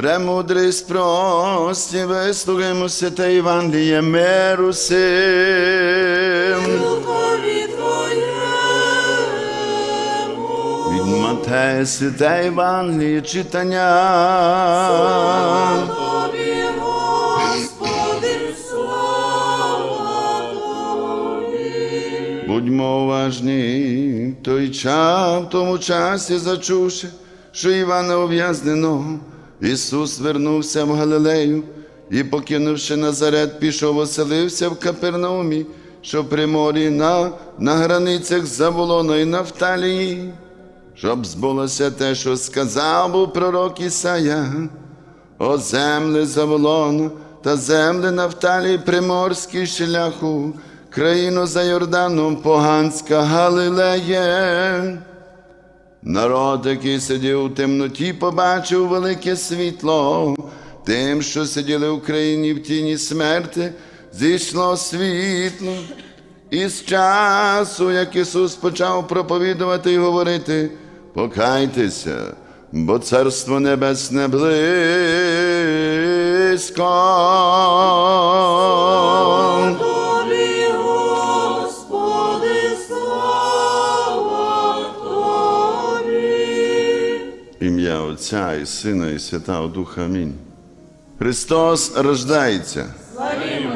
Премудрість прості, вислухаймо святе Євангеліє миру сим. Від Матея святе Євангеліє читання. Господи, слава Будьмо уважні, той час, в тому часі зачувши, що Івана ув'язненого, Ісус вернувся в Галилею і, покинувши Назарет, пішов оселився в Капернаумі, що при морі на, на границях і Нафталії, щоб збулося те, що сказав був пророк Ісая. О земле Заволона та земле Нафталії приморський шляху, країну за Йорданом поганська Галилеє. Народ, який сидів у темноті, побачив велике світло. Тим, що сиділи в країні в тіні смерти, зійшло світло. І з часу, як Ісус почав проповідувати і говорити, покайтеся, бо Царство Небесне близько. Отця і Сина, і Святого Духа. Амінь. Христос рождається. Славі